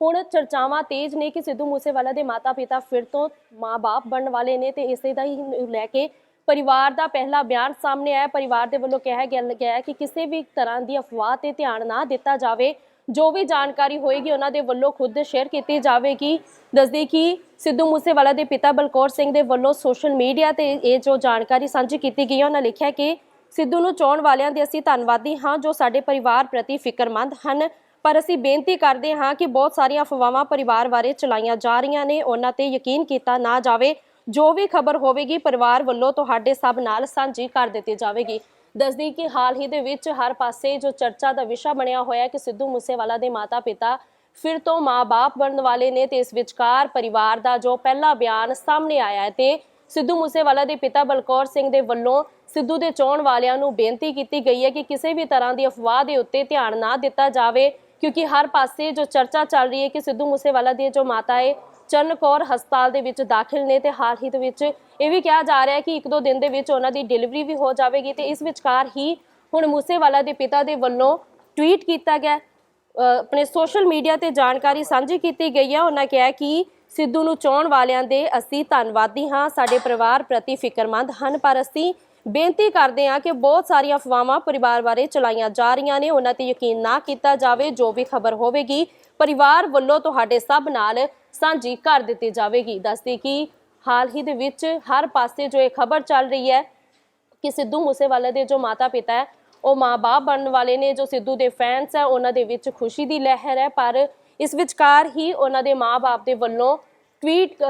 ਹੁਣ ਚਰਚਾਵਾਂ ਤੇਜ਼ ਨੇ ਕਿ ਸਿੱਧੂ ਮੂਸੇਵਾਲਾ ਦੇ ਮਾਤਾ-ਪਿਤਾ ਫਿਰ ਤੋਂ ਮਾਂ-ਬਾਪ ਬਣਨ ਵਾਲੇ ਨੇ ਤੇ ਇਸੇ ਦਾ ਹੀ ਲੈ ਕੇ ਪਰਿਵਾਰ ਦਾ ਪਹਿਲਾ ਬਿਆਨ ਸਾਹਮਣੇ ਆਇਆ। ਪਰਿਵਾਰ ਦੇ ਵੱਲੋਂ ਕਿਹਾ ਗਿਆ ਹੈ ਕਿ ਕਿਸੇ ਵੀ ਤਰ੍ਹਾਂ ਦੀ ਅਫਵਾਹ ਤੇ ਧਿਆਨ ਨਾ ਦਿੱਤਾ ਜਾਵੇ। ਜੋ ਵੀ ਜਾਣਕਾਰੀ ਹੋਏਗੀ ਉਹਨਾਂ ਦੇ ਵੱਲੋਂ ਖੁਦ ਸ਼ੇਅਰ ਕੀਤੀ ਜਾਵੇਗੀ। ਦੱਸਦੀ ਕਿ ਸਿੱਧੂ ਮੂਸੇਵਾਲਾ ਦੇ ਪਿਤਾ ਬਲਕੌਰ ਸਿੰਘ ਦੇ ਵੱਲੋਂ ਸੋਸ਼ਲ ਮੀਡੀਆ ਤੇ ਇਹ ਜੋ ਜਾਣਕਾਰੀ ਸਾਂਝੀ ਕੀਤੀ ਗਈ ਹੈ, ਉਹਨਾਂ ਲਿਖਿਆ ਕਿ ਸਿੱਧੂ ਨੂੰ ਚਾਹਣ ਵਾਲਿਆਂ ਦੇ ਅਸੀਂ ਧੰਨਵਾਦੀ ਹਾਂ ਜੋ ਸਾਡੇ ਪਰਿਵਾਰ ਪ੍ਰਤੀ ਫਿਕਰਮੰਦ ਹਨ। ਪਰ ਅਸੀਂ ਬੇਨਤੀ ਕਰਦੇ ਹਾਂ ਕਿ ਬਹੁਤ ਸਾਰੀਆਂ ਅਫਵਾਹਾਂ ਪਰਿਵਾਰ ਬਾਰੇ ਚਲਾਈਆਂ ਜਾ ਰਹੀਆਂ ਨੇ, ਉਹਨਾਂ ਤੇ ਯਕੀਨ ਕੀਤਾ ਨਾ ਜਾਵੇ। ਜੋ ਵੀ ਖਬਰ ਹੋਵੇਗੀ, ਪਰਿਵਾਰ ਵੱਲੋਂ ਤੁਹਾਡੇ ਸਭ ਨਾਲ ਸਾਂਝੀ ਕਰ ਦਿੱਤੀ ਜਾਵੇਗੀ। ਦੱਸਦੀ ਕਿ ਹਾਲ ਹੀ ਦੇ ਵਿੱਚ ਹਰ ਪਾਸੇ ਜੋ ਚਰਚਾ ਦਾ ਵਿਸ਼ਾ ਬਣਿਆ ਹੋਇਆ ਹੈ ਕਿ ਸਿੱਧੂ ਮੂਸੇਵਾਲਾ ਦੇ ਮਾਤਾ-ਪਿਤਾ ਫਿਰ ਤੋਂ ਮਾਂ-ਬਾਪ ਬਣਨ ਵਾਲੇ ਨੇ ਤੇ ਇਸ ਵਿਚਕਾਰ ਪਰਿਵਾਰ ਦਾ ਜੋ ਪਹਿਲਾ ਬਿਆਨ ਸਾਹਮਣੇ ਆਇਆ ਹੈ ਤੇ ਸਿੱਧੂ ਮੂਸੇਵਾਲਾ ਦੇ ਪਿਤਾ ਬਲਕੌਰ ਸਿੰਘ ਦੇ ਵੱਲੋਂ ਸਿੱਧੂ ਦੇ ਚੋਣ ਵਾਲਿਆਂ ਨੂੰ ਬੇਨਤੀ ਕੀਤੀ ਗਈ ਹੈ ਕਿ ਕਿਸੇ ਵੀ ਤਰ੍ਹਾਂ ਦੀ ਅਫਵਾਹ ਦੇ ਉੱਤੇ ਧਿਆਨ ਨਾ ਦਿੱਤਾ ਜਾਵੇ। ਕਿਉਂਕਿ ਹਰ ਪਾਸੇ ਜੋ ਚਰਚਾ ਚੱਲ ਰਹੀ ਹੈ ਕਿ ਸਿੱਧੂ ਮੂਸੇਵਾਲਾ ਦੀ ਜੋ ਮਾਤਾ ਹੈ ਚਰਨ ਕੌਰ ਹਸਪਤਾਲ ਦੇ ਵਿੱਚ ਦਾਖਲ ਨੇ ਤੇ ਹਾਲ ਹੀ ਦੇ ਵਿੱਚ ਇਹ ਵੀ ਕਿਹਾ ਜਾ ਰਿਹਾ ਹੈ ਕਿ ਇੱਕ ਦੋ ਦਿਨ ਦੇ ਵਿੱਚ ਉਹਨਾਂ ਦੀ ਡਿਲੀਵਰੀ ਵੀ ਹੋ ਜਾਵੇਗੀ ਤੇ ਇਸ ਵਿਚਕਾਰ ਹੀ ਹੁਣ ਮੂਸੇਵਾਲਾ ਦੇ ਪਿਤਾ ਦੇ ਵੱਲੋਂ ਟਵੀਟ ਕੀਤਾ ਗਿਆ ਆਪਣੇ ਸੋਸ਼ਲ ਮੀਡੀਆ ਤੇ ਜਾਣਕਾਰੀ ਸਾਂਝੀ ਕੀਤੀ ਗਈ ਹੈ। ਉਹਨਾਂ ਕਿਹਾ ਕਿ ਸਿੱਧੂ ਨੂੰ ਚਾਹਣ ਵਾਲਿਆਂ ਦੇ ਅਸੀਂ ਧੰਨਵਾਦੀ ਹਾਂ, ਸਾਡੇ ਪਰਿਵਾਰ ਪ੍ਰਤੀ ਫਿਕਰਮੰਦ ਹਨ, ਪਰ ਅਸੀਂ ਬੇਨਤੀ ਕਰਦੇ ਹਾਂ ਕਿ ਬਹੁਤ ਸਾਰੀਆਂ ਅਫਵਾਹਾਂ ਪਰਿਵਾਰ ਬਾਰੇ ਚਲਾਈਆਂ ਜਾ ਰਹੀਆਂ ਨੇ। ਉਹਨਾਂ ਤੇ ਯਕੀਨ ਨਾ ਕੀਤਾ ਜਾਵੇ, ਜੋ ਵੀ ਖਬਰ ਹੋਵੇਗੀ, ਪਰਿਵਾਰ ਵੱਲੋਂ ਤੁਹਾਡੇ ਸਭ ਨਾਲ ਸਾਂਝੀ ਕਰ ਦਿੱਤੀ ਜਾਵੇਗੀ। ਦੱਸਦੀ ਕਿ ਹਾਲ ਹੀ ਦੇ ਵਿੱਚ ਹਰ ਪਾਸੇ ਜੋ ਇਹ ਖਬਰ ਚੱਲ ਰਹੀ ਹੈ ਕਿ ਸਿੱਧੂ ਮੂਸੇਵਾਲੇ ਦੇ ਜੋ ਮਾਤਾ-ਪਿਤਾ ਹੈ, ਉਹ ਮਾਂ-ਬਾਪ ਬਣਨ ਵਾਲੇ ਨੇ, ਜੋ ਸਿੱਧੂ ਦੇ ਫੈਨਸ ਹੈ, ਉਹਨਾਂ ਦੇ ਵਿੱਚ ਖੁਸ਼ੀ ਦੀ ਲਹਿਰ ਹੈ। ਪਰ ਇਸ ਵਿਚਕਾਰ ਹੀ ਉਹਨਾਂ ਦੇ ਮਾਂ-ਬਾਪ ਦੇ ਵੱਲੋਂ ਟਵੀਟ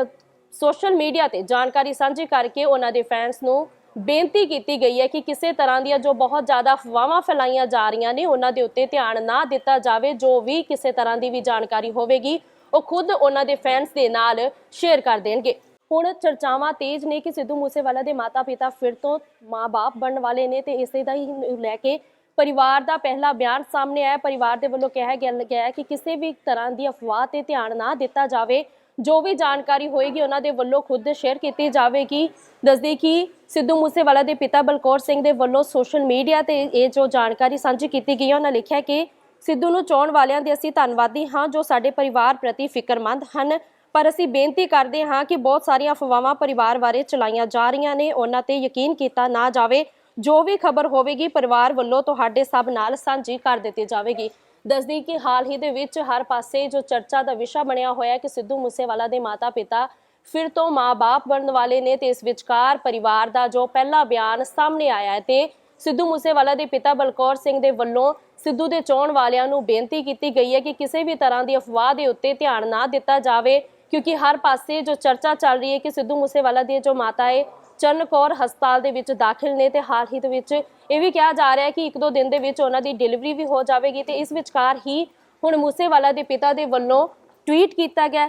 ਸੋਸ਼ਲ ਮੀਡੀਆ ਤੇ ਜਾਣਕਾਰੀ ਸਾਂਝੀ ਕਰਕੇ ਉਹਨਾਂ ਦੇ ਫੈਨਸ ਨੂੰ ਬੇਨਤੀ ਕੀਤੀ ਗਈ ਹੈ ਕਿ ਕਿਸੇ ਤਰ੍ਹਾਂ ਦੀਆਂ ਜੋ ਬਹੁਤ ਜ਼ਿਆਦਾ ਅਫਵਾਹਾਂ ਫੈਲਾਈਆਂ ਜਾ ਰਹੀਆਂ ਨੇ, ਉਹਨਾਂ ਦੇ ਉੱਤੇ ਧਿਆਨ ਨਾ ਦਿੱਤਾ ਜਾਵੇ, ਜੋ ਵੀ ਕਿਸੇ ਤਰ੍ਹਾਂ ਦੀ ਵੀ ਜਾਣਕਾਰੀ ਹੋਵੇਗੀ, ਉਹ ਖੁਦ ਉਹਨਾਂ ਦੇ ਫੈਨਸ ਦੇ ਨਾਲ ਸ਼ੇਅਰ ਕਰ ਦੇਣਗੇ। ਹੁਣ ਚਰਚਾਵਾਂ ਤੇਜ਼ ਨੇ ਕਿ ਸਿੱਧੂ ਮੂਸੇਵਾਲਾ ਦੇ ਮਾਤਾ-ਪਿਤਾ ਫਿਰ ਤੋਂ ਮਾਂ-ਬਾਪ ਬਣਨ ਵਾਲੇ ਨੇ ਤੇ ਇਸੇ ਦਾ ਹੀ ਲੈ ਕੇ ਪਰਿਵਾਰ ਦਾ ਪਹਿਲਾ ਬਿਆਨ ਸਾਹਮਣੇ ਆਇਆ। ਪਰਿਵਾਰ ਦੇ ਵੱਲੋਂ ਕਿਹਾ ਗਿਆ ਹੈ ਕਿ ਕਿਸੇ ਵੀ ਤਰ੍ਹਾਂ ਦੀ ਅਫਵਾਹ ਤੇ ਧਿਆਨ ਨਾ ਦਿੱਤਾ ਜਾਵੇ। ਜੋ ਵੀ ਜਾਣਕਾਰੀ ਹੋਏਗੀ, ਉਹਨਾਂ ਦੇ ਵੱਲੋਂ ਖੁਦ ਸ਼ੇਅਰ ਕੀਤੀ ਜਾਵੇਗੀ। ਦੱਸਦੀ ਕਿ ਸਿੱਧੂ ਮੂਸੇਵਾਲਾ ਦੇ ਪਿਤਾ ਬਲਕੌਰ ਸਿੰਘ ਦੇ ਵੱਲੋਂ ਸੋਸ਼ਲ ਮੀਡੀਆ ਤੇ ਇਹ ਜੋ ਜਾਣਕਾਰੀ ਸਾਂਝੀ ਕੀਤੀ ਗਈ ਹੈ, ਉਹਨਾਂ ਲਿਖਿਆ ਕਿ ਸਿੱਧੂ ਨੂੰ ਚੋਣ ਵਾਲਿਆਂ ਦੇ ਅਸੀਂ ਧੰਨਵਾਦੀ ਹਾਂ, ਜੋ ਸਾਡੇ ਪਰਿਵਾਰ ਪ੍ਰਤੀ ਫਿਕਰਮੰਦ ਹਨ। ਪਰ ਅਸੀਂ ਬੇਨਤੀ ਕਰਦੇ ਹਾਂ ਕਿ ਬਹੁਤ ਸਾਰੀਆਂ ਅਫਵਾਹਾਂ ਪਰਿਵਾਰ ਬਾਰੇ ਚਲਾਈਆਂ ਜਾ ਰਹੀਆਂ ਨੇ। ਉਹਨਾਂ ਤੇ ਯਕੀਨ ਕੀਤਾ ਨਾ ਜਾਵੇ। ਜੋ ਵੀ ਖਬਰ ਹੋਵੇਗੀ ਪਰਿਵਾਰ ਵੱਲੋਂ ਤੁਹਾਡੇ ਸਭ ਨਾਲ ਸਾਂਝੀ ਕਰ ਦਿੱਤੀ ਜਾਵੇਗੀ। ਦੱਸਦੀ ਕਿ ਹਾਲ ਹੀ ਦੇ ਵਿੱਚ ਹਰ ਪਾਸੇ ਜੋ ਚਰਚਾ ਦਾ ਵਿਸ਼ਾ ਬਣਿਆ ਹੋਇਆ ਹੈ ਕਿ ਸਿੱਧੂ ਮੂਸੇਵਾਲਾ ਦੇ ਮਾਤਾ-ਪਿਤਾ ਫਿਰ ਤੋਂ ਮਾਂ-ਬਾਪ ਬਣਨ ਵਾਲੇ ਨੇ ਤੇ ਇਸ ਵਿਚਕਾਰ ਪਰਿਵਾਰ ਦਾ ਜੋ ਪਹਿਲਾ ਬਿਆਨ ਸਾਹਮਣੇ ਆਇਆ ਹੈ ਤੇ ਸਿੱਧੂ ਮੂਸੇਵਾਲਾ ਦੇ ਪਿਤਾ ਬਲਕੌਰ ਸਿੰਘ ਦੇ ਵੱਲੋਂ ਸਿੱਧੂ ਦੇ ਚਾਹਣ ਵਾਲਿਆਂ ਨੂੰ ਬੇਨਤੀ ਕੀਤੀ ਗਈ ਹੈ ਕਿ ਕਿਸੇ ਵੀ ਤਰ੍ਹਾਂ ਦੀ ਅਫਵਾਹ ਦੇ ਉੱਤੇ ਧਿਆਨ ਨਾ ਦਿੱਤਾ ਜਾਵੇ, ਕਿਉਂਕਿ ਹਰ ਪਾਸੇ ਜੋ ਚਰਚਾ ਚੱਲ ਰਹੀ ਹੈ ਕਿ ਸਿੱਧੂ ਮੂਸੇਵਾਲਾ ਦੀ ਜੋ ਮਾਤਾ ਹੈ ਚਰਨ ਕੌਰ ਹਸਪਤਾਲ ਦੇ ਵਿੱਚ ਦਾਖਲ ਨੇ ਤੇ ਹਾਲ ਹੀ ਦੇ ਵਿੱਚ ਇਹ ਵੀ ਕਿਹਾ ਜਾ ਰਿਹਾ ਹੈ ਕਿ ਇੱਕ ਦੋ ਦਿਨ ਦੇ ਵਿੱਚ ਉਹਨਾਂ ਦੀ ਡਿਲੀਵਰੀ ਵੀ ਹੋ ਜਾਵੇਗੀ ਤੇ ਇਸ ਵਿਚਕਾਰ ਹੀ ਹੁਣ ਮੂਸੇਵਾਲਾ ਦੇ ਪਿਤਾ ਦੇ ਵੱਲੋਂ ਟਵੀਟ ਕੀਤਾ ਗਿਆ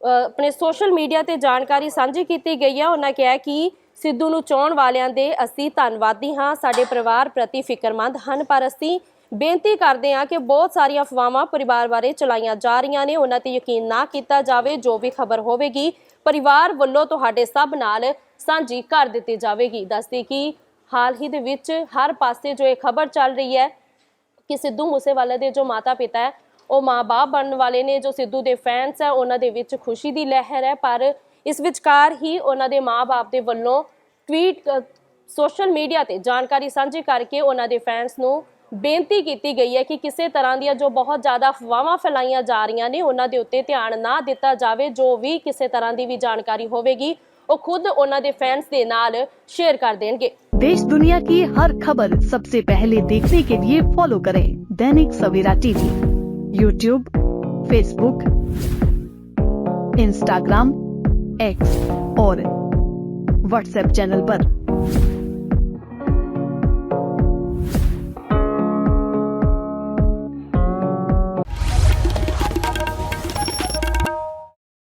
ਆਪਣੇ ਸੋਸ਼ਲ ਮੀਡੀਆ ਤੇ ਜਾਣਕਾਰੀ ਸਾਂਝੀ ਕੀਤੀ ਗਈ ਹੈ। ਉਹਨਾਂ ਕਿਹਾ ਕਿ ਸਿੱਧੂ ਨੂੰ ਚਾਹਣ ਵਾਲਿਆਂ ਦੇ ਅਸੀਂ ਧੰਨਵਾਦੀ ਹਾਂ, ਸਾਡੇ ਪਰਿਵਾਰ ਪ੍ਰਤੀ ਫਿਕਰਮੰਦ ਹਨ, ਪਰ ਅਸੀਂ ਬੇਨਤੀ ਕਰਦੇ ਹਾਂ ਕਿ ਬਹੁਤ ਸਾਰੀਆਂ ਅਫਵਾਹਾਂ ਪਰਿਵਾਰ ਬਾਰੇ ਚਲਾਈਆਂ ਜਾ ਰਹੀਆਂ ਨੇ। ਉਹਨਾਂ ਤੇ ਯਕੀਨ ਨਾ ਕੀਤਾ ਜਾਵੇ, ਜੋ ਵੀ ਖਬਰ ਹੋਵੇਗੀ, ਪਰਿਵਾਰ ਵੱਲੋਂ ਤੁਹਾਡੇ ਸਭ ਨਾਲ ਸਾਂਝੀ ਕਰ ਦਿੱਤੀ ਜਾਵੇਗੀ। ਦੱਸਦੀ ਕਿ ਹਾਲ ਹੀ ਦੇ ਵਿੱਚ ਹਰ ਪਾਸੇ ਜੋ ਇਹ ਖਬਰ ਚੱਲ ਰਹੀ ਹੈ ਕਿ ਸਿੱਧੂ ਮੂਸੇਵਾਲਾ ਦੇ ਜੋ ਮਾਤਾ-ਪਿਤਾ ਹੈ, ਉਹ ਮਾਂ-ਬਾਪ ਬਣਨ ਵਾਲੇ ਨੇ, ਜੋ ਸਿੱਧੂ ਦੇ ਫੈਨਸ ਹੈ, ਉਹਨਾਂ ਦੇ ਵਿੱਚ ਖੁਸ਼ੀ ਦੀ ਲਹਿਰ ਹੈ। ਪਰ ਇਸ ਵਿਚਕਾਰ ਹੀ ਉਹਨਾਂ ਦੇ ਮਾਂ-ਬਾਪ ਦੇ ਵੱਲੋਂ ਟਵੀਟ ਸੋਸ਼ਲ ਮੀਡੀਆ ਤੇ ਜਾਣਕਾਰੀ ਸਾਂਝੀ ਕਰਕੇ ਉਹਨਾਂ ਦੇ ਫੈਨਸ ਨੂੰ ਬੇਨਤੀ ਕੀਤੀ ਗਈ ਹੈ ਕਿ ਕਿਸੇ ਤਰ੍ਹਾਂ ਦੀਆਂ ਜੋ ਬਹੁਤ ਜ਼ਿਆਦਾ ਅਫਵਾਹਾਂ ਫੈਲਾਈਆਂ ਜਾ ਰਹੀਆਂ ਨੇ ਉਹਨਾਂ ਦੇ ਉੱਤੇ ਧਿਆਨ ਨਾ ਦਿੱਤਾ ਜਾਵੇ ਜੋ ਵੀ ਕਿਸੇ ਤਰ੍ਹਾਂ ਦੀ ਵੀ ਜਾਣਕਾਰੀ ਹੋਵੇਗੀ ਉਹ ਖੁਦ ਉਹਨਾਂ ਦੇ ਫੈਨਸ ਦੇ ਨਾਲ ਸ਼ੇਅਰ ਕਰ ਦੇਣਗੇ देश दुनिया की हर खबर सबसे पहले देखने के लिए फॉलो करें Dainik Savera TV YouTube Facebook Instagram X और व्हाट्सएप चैनल पर।